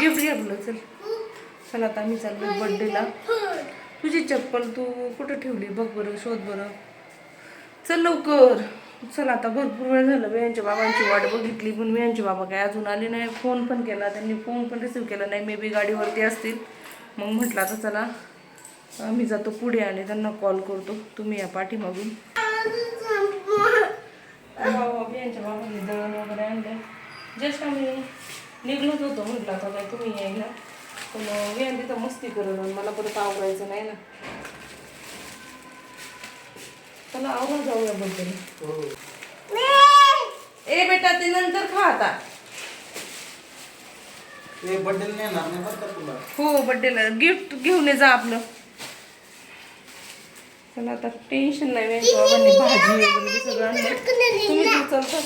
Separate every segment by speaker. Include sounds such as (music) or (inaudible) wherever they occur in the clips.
Speaker 1: Gift घे आपलं चल. चल आता आम्ही चाललो बर्थडेला तुझी चप्पल तू कुठं ठेवली? बघ बरं शोध बरं. चल लवकर. चल आता भरपूर वेळ झालं मी यांच्या बाबांची वाट बघितली पण मी यांचे बाबा काय अजून आले नाही. फोन पण केला त्यांनी फोन पण रिसीव केला नाही. मे बी गाडीवरती असतील. मग म्हटलं आता चला आम्ही जातो पुढे आणि त्यांना कॉल करतो. तुम्ही या पाठीमागून. (laughs) बाबा यांच्या बाबांनी दळण वगैरे आणलं जस्ट आम्ही निघलोच होतो म्हटलं आता काय तुम्ही यायला. पण मी तिथं मस्ती करत आणि मला परत आवडायचं नाही ना. चला आवरून जाऊया बद्दल ए बेटा ते नंतर खा आता.
Speaker 2: नाही
Speaker 1: हो बड्डेला गिफ्ट घेऊन ये जा आपलं. चला आता टेन्शन नाही भाजी वगैरे ते सगळं तुम्ही चलता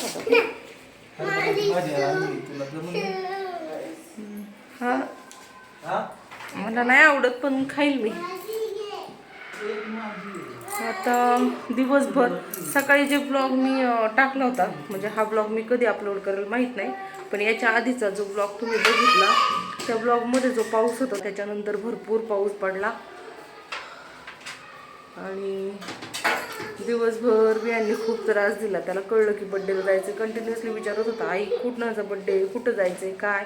Speaker 1: हा. मला नाही आवडत पण खाईल मी. आता दिवसभर सकाळी जे ब्लॉग मी टाकला होता म्हणजे हा ब्लॉग मी कधी अपलोड करेल माहीत नाही पण याच्या आधीचा जो ब्लॉग तुम्ही बघितला त्या ब्लॉगमध्ये जो पाऊस होता त्याच्यानंतर भरपूर पाऊस पडला. आणि दिवसभर बियांनी खूप त्रास दिला. त्याला कळलं की बड्डेला जायचं कंटिन्युअसली विचारत होता आई कुठं बड्डे कुठं जायचंय? काय?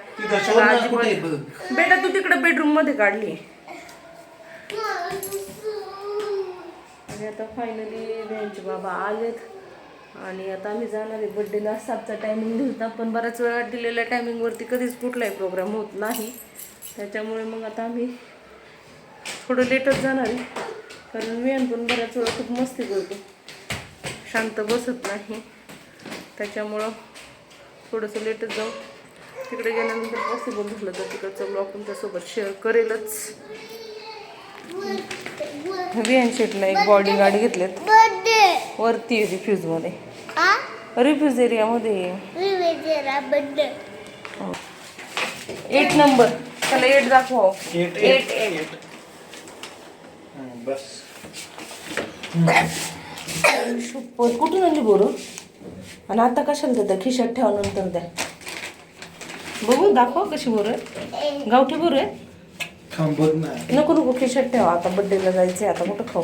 Speaker 1: बेटा तू तिकडे बेडरूममध्ये काढली. आणि आता फायनली यांचे बाबा आलेत. आणि आता आम्ही जाणार आहे. बड्डेला सातचा टायमिंग दिलता पण बऱ्याच वेळा दिलेल्या टायमिंगवरती कधीच कुठलाही प्रोग्राम होत नाही. त्याच्यामुळे मग आता आम्ही थोडं लेटच जाणार आहे. कारण मी पण बऱ्याच वेळा खूप मस्ती करतो. शांत बसत नाही. त्याच्यामुळं थोडंसं लेटच जाऊ. तिकडे गेल्यानंतर पॉसिबल झालं तर तिकडचं ब्लॉग तुमच्यासोबत शेअर करेलच. विहान शेटला एक बॉडी गार्ड घेतलेत. वरती रिफ्यूजमध्ये रिफ्यूज एरियामध्ये एट नंबर त्याला एट दाखवा
Speaker 2: एट
Speaker 1: एट
Speaker 2: बस.
Speaker 1: शपथ (coughs) कुठून आणली बोरं? आणि आता कशाला देता? खिशात ठेवा नंतर द्या. बघू दाखवा कशी बोरं आहे गावठी बोरं आहे
Speaker 2: थांबत नाही.
Speaker 1: नको नको खिशात ठेवा. आता बड्डेला जायचंय आता कुठं खाऊ?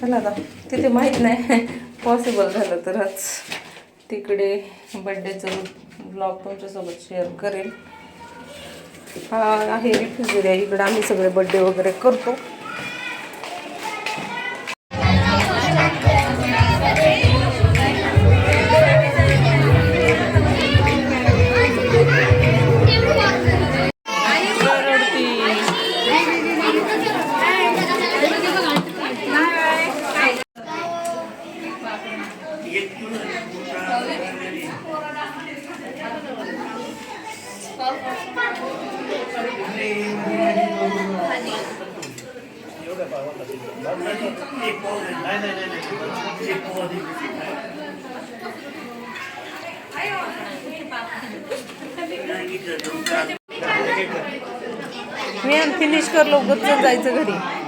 Speaker 1: चला आता. तिथे माहीत नाही. (laughs) पॉसिबल झालं तरच. तिकडे बड्डेचं ब्लॉग तुमच्यासोबत शेअर करेल हा आहे रिफ्यूज इकडं आम्ही सगळे बड्डे वगैरे करतो. मी फिनिश कर लवकर जायचं घरी.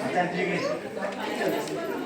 Speaker 2: आता ठीक आहे